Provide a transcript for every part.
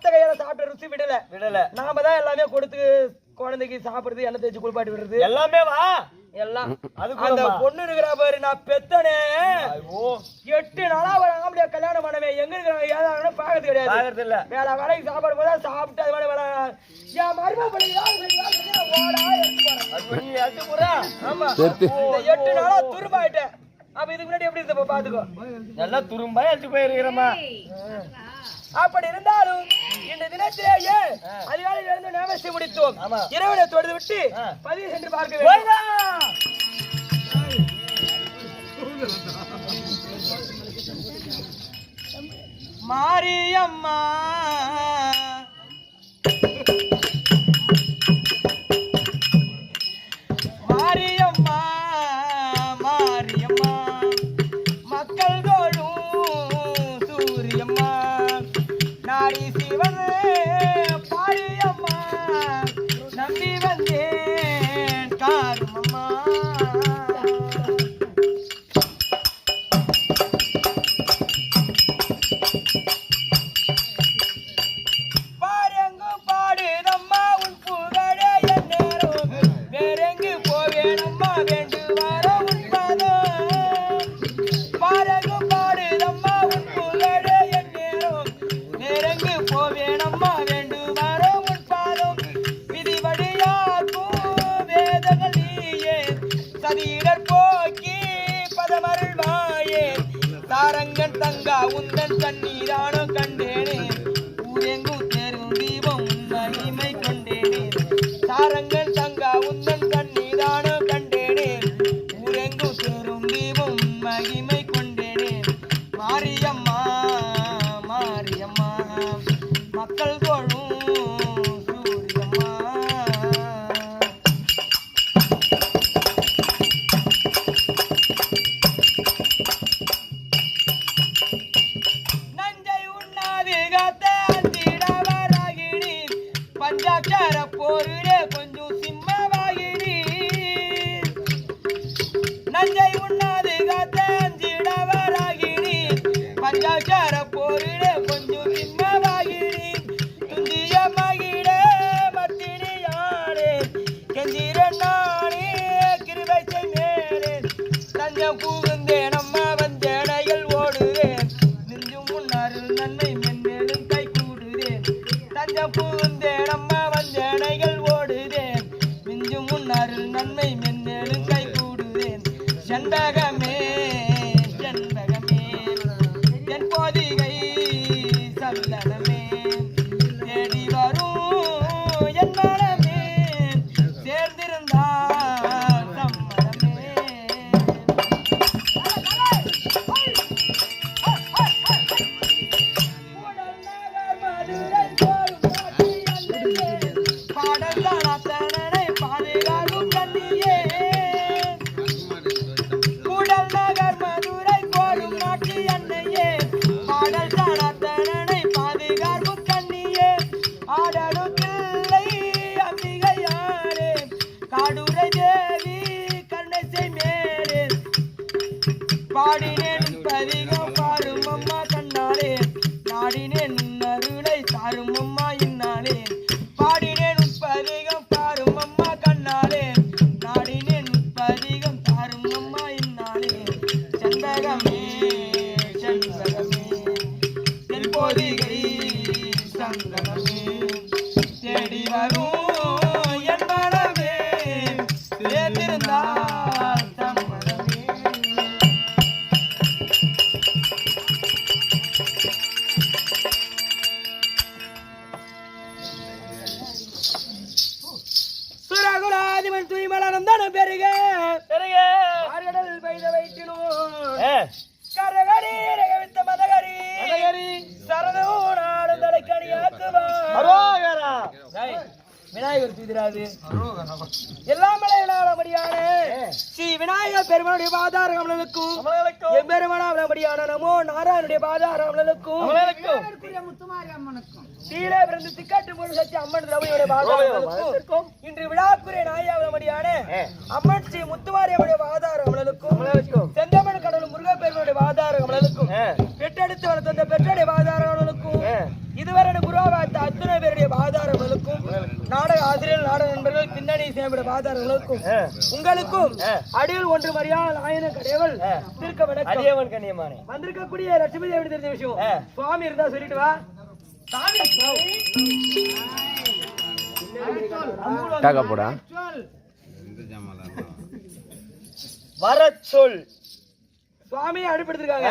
ஒத்த கையால சாப்பிட்ட ருசி விடல. விடல. நாம தான் எல்லாமே கொடுத்து குழந்தைக்கு சாப்பிடுறது எண்ணெய் தேய்ச்சி குளிப்பாட்டி விடுறது. எல்லாமே வா. எல்லாம். அது அந்த? பொண்ணு இருக்கிற பாரு நான் பெத்தனே. ஐயோ. எட்டு நாளா ஒரு ஆம்பளைய கல்யாணம் பண்ணவே எங்க இருக்கிறாங்க ஏதாவது பாக்கிறது கிடையாது. இல்ல வேலை வேலைக்கு சாப்பாடு போதா சாப்பிட்டு அது வேலை வேலை. என் இந்த எட்டு நாளா துரும்பாயிட்டேன் அப்ப இதுக்கு முன்னாடி எப்படி இருந்த பாத்துக்கோ. நல்லா துரும்பா எடுத்து போயிருக்கிறமா அப்படி இருந்தாலும் இந்த தினத்திலேயே அதிகாலையில் இருந்து நேமசி முடித்தோம். இரவினை தொடுத்து விட்டு. பதிவு சென்று பார்க்க வேண்டும். மாரியம்மா. உந்தன் பஞ்சாட்சர போரிலே பாடல் தானே Wow. விநாயகர் தூதிராது. எல்லாம் மலையாளபடியான ஸ்ரீ விநாயகர் பெருமானுடைய பாதார கமலனுக்கும் அவர்களுக்கும் எம்பெருமானாபடியான நமோ நாராயணுடைய பாதார கமலனுக்கும் அவர்களுக்கும் கீழே பிறந்து திக்காட்டு முழு சக்தி அம்மன் திரவியோட பாதாரங்களுக்கும் இன்று விழாக்குரிய நாயாவளமடியான அம்மன் ஸ்ரீ முத்துமாரியம்மனுடைய பாதார கமலனுக்கும் செந்தமன் கடவுள் முருகப்பெருமானுடைய பாதார கமலனுக்கும் பெற்றெடுத்து வளர்த்த அந்த பெற்றோடைய பாதார நாடக ஆசிரியர் நாடக நண்பர்கள் பின்னணி சேமிட பாதாரர்களுக்கும். உங்களுக்கும். அடியில் ஒன்று மரியாதை நாயன கடையவள் திருக்க வணக்கம். அடியவன் கண்ணியமானே. வந்திருக்கக்கூடிய லட்சுமி தேவி தெரிஞ்ச விஷயம். சுவாமி இருந்தா சொல்லிட்டு வா. வர சொல் சுவாமி அனுப்பிடுத்திருக்காங்க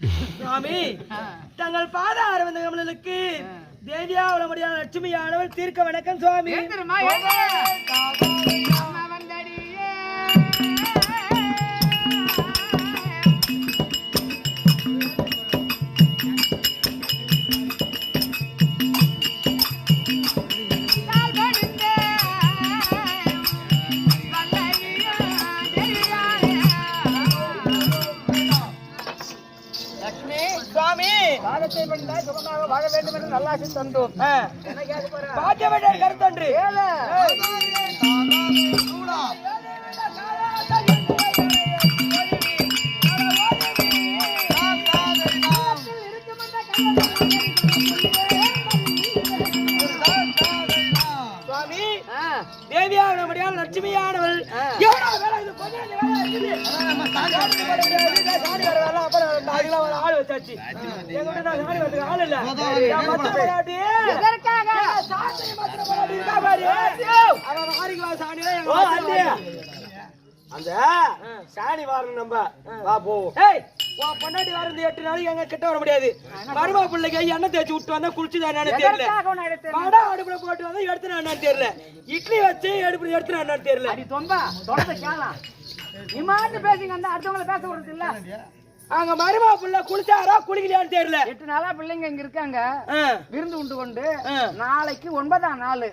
சுவாமி தங்கள் பாத அரவிந்த கமலனுக்கு தேவியாவள முடியாத லட்சுமியானவள் தீர்க்க வணக்கம் சுவாமி. நல்லாசி தந்தோம். பாக்கிய வேண்டிய கருத்தொன்று. ஒரு ஆள் வச்சாச்சு. நான் வரதுக்கு ஆள் இல்ல. மத்த இருக்கா பாரு. அவன் எங்க. பொண்டாட்டி. அந்த சாணி வாரணும் நம்ம. வா போ ஏய், உன் பொண்டாட்டி வர இந்த எட்டு நாளைக்கு எங்க கிட்ட வர முடியாது. மருமா பிள்ளைக்கு எண்ணெய் தேய்ச்சி விட்டு வந்தா குளிச்சுதான் என்னன்னு தெரியல. வடை அடுப்புல போட்டு வந்தா எடுத்து என்னன்னு தெரியல. இட்லி வச்சு அடுப்புல எடுத்து என்னன்னு தெரியல. அடி தொம்பா தொடர்ந்து கேளலாம் நீ மாட்டு பேசுங்க அந்த அடுத்தவங்கள பேச விடுறது இல்ல. அங்க மருமா பிள்ளை குளிச்சாரா குளிக்கலையான்னு தெரியல. எட்டு நாளா பிள்ளைங்க இங்க இருக்காங்க. விருந்து உண்டு கொண்டு. நாளைக்கு ஒன்பதாம் நாள்.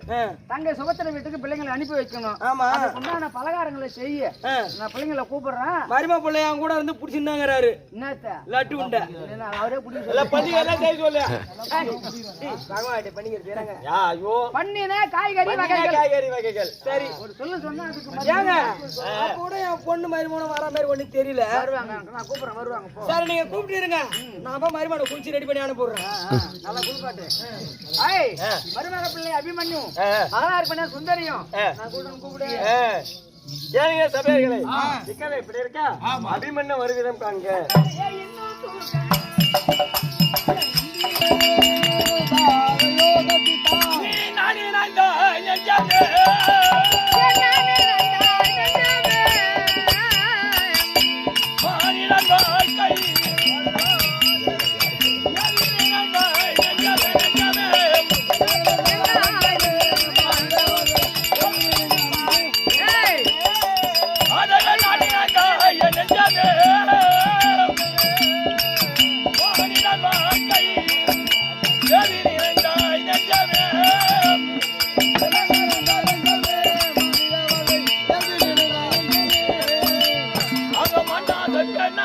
தங்கை சுபத்திர வீட்டுக்கு பிள்ளைங்களை அனுப்பி வைக்கணும். ஆமா. உண்டான பலகாரங்களை செய்ய. நான் பிள்ளைங்களை கூப்பிடுறேன். மருமா பிள்ளை என் கூட இருந்து புடிச்சிருந்தாங்கிறாரு. என்னத்த? லட்டு உண்டை. அவரே பண்ணின காய்கறி காய்கறி வகைகள். சரி. ஒரு சொல்லு சொன்னா அதுக்கு கூட என் பொண்ணு மருமணம் வர மாதிரி ஒண்ணு தெரியல. வருவாங்க நான் கூப்பிடுறேன் வருவாங்க. சரி நீங்க கூப்பிட்டு இருங்க நான் போய் மருமனை குளிச்சு ரெடி பண்ணி அனுப்பிடுறேன். நல்லா குளிப்பாட்டு. ஐய் மருமக பிள்ளை அபிமன்யு. ஆ. மகளார் பண்ண சுந்தரியும். நான் கூப்பிடு. ஏனுங்க சபையர்களே. சிக்கலை இப்படி இருக்கா? அபிமன்ன வருவிதம் காண்க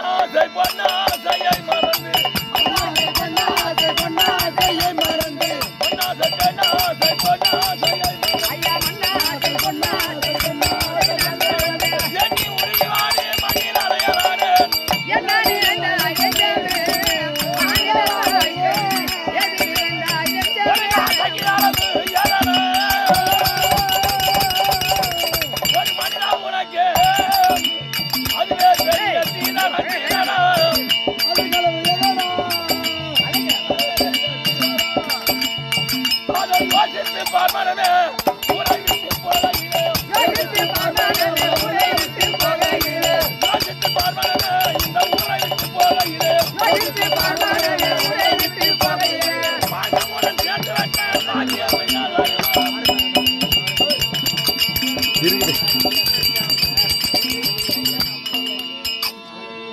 They wanna.